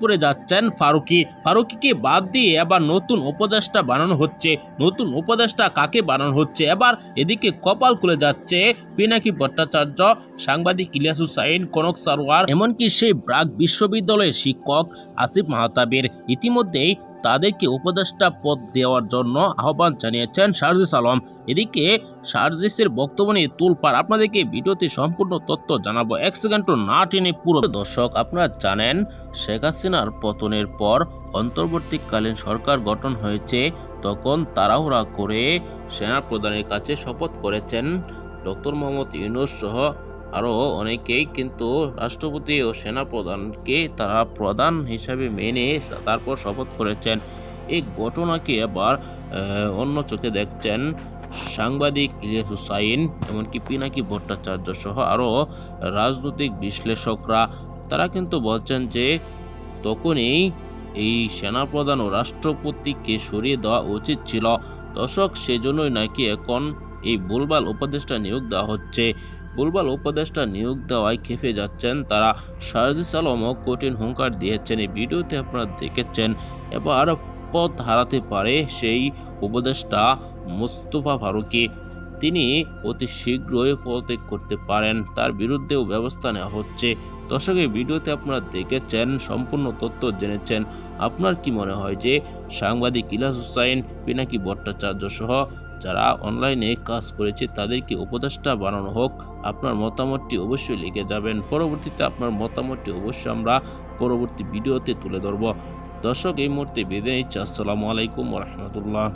করে যাচ্ছেন ফারুকি। ফারুকিকে বাদ দিয়ে এবার নতুন উপদেষ্টা বানানো হচ্ছে। নতুন উপদেষ্টা কাকে বানানো হচ্ছে? এবার এদিকে কপাল খুলে যাচ্ছে পিনাকি ভট্টাচার্য, সাংবাদিক ইলিয়াস হুসাইন, কনক সারোয়ার, এমনকি সেই ব্রাক বিশ্ববিদ্যালয়ের শিক্ষক আসিফ মাহতাবের। ইতিমধ্যেই তাদেরকে উপদেষ্টা পদ দেওয়ার জন্য আহ্বান জানিয়েছেন শারজিস আলম। এদিকে শারজিসের বক্তব্য নিয়ে তুলপার আপনাদেরকে ভিডিওতে সম্পূর্ণ তথ্য জানাব। এক সেকেন্ডও না টেনে পুরো দর্শক, আপনারা জানেন, শেখ হাসিনার পতনের পর অন্তর্বর্তীকালীন সরকার গঠন হয়েছে। তখন তাড়াহুড়া করে সেনা প্রধানের কাছে শপথ করেছেন ডক্টর মোহাম্মদ ইউনুস সহ আরও অনেকেই কিন্তু রাষ্ট্রপতি ও সেনা প্রধানকে তারা প্রধান হিসাবে মেনে তারপর শপথ করেছেন। এই ঘটনাকে আবার অন্য চোখে দেখছেন সাংবাদিক ইলিয়াস হুসাইন, এমনকি পিনাকি ভট্টাচার্য সহ আরও রাজনৈতিক বিশ্লেষকরা। তারা কিন্তু বলছেন যে তখনই এই সেনাপ্রধান ও রাষ্ট্রপতিকে সরিয়ে দেওয়া উচিত ছিল। দর্শক, সেজন্যই নাকি এখন এই ভুলভাল উপদেষ্টা নিয়োগ দেওয়া হচ্ছে। ভুলভাল উপদেষ্টা নিয়োগ দেওয়ায় খেপে যাচ্ছেন তারা। শারজিস আলমও কঠিন হুঙ্কার দিয়েছেন এই ভিডিওতে আপনারা দেখেছেন। এবার পথ হারাতে পারে সেই উপদেষ্টা মুস্তফা ফারুকি। তিনি অতি শীঘ্রই পদত্যাগ করতে পারেন। তার বিরুদ্ধেও ব্যবস্থা নেওয়া হচ্ছে। দর্শক, এই ভিডিওতে আপনারা দেখেছেন, সম্পূর্ণ তথ্য জেনেছেন। আপনার কি মনে হয় যে সাংবাদিক ইলাস হুসাইন, পিনাকি ভট্টাচার্য সহ যারা অনলাইনে কাজ করেছে তাদেরকে উপদেষ্টা বানানো হোক, আপনার মতামতটি অবশ্যই লিখে যাবেন। পরবর্তীতে আপনার মতামতটি অবশ্যই আমরা পরবর্তী ভিডিওতে তুলে ধরব। দর্শক, এই মুহূর্তে বেঁধে নিচ্ছে। আসসালামু আলাইকুম রহমতুল্লাহ।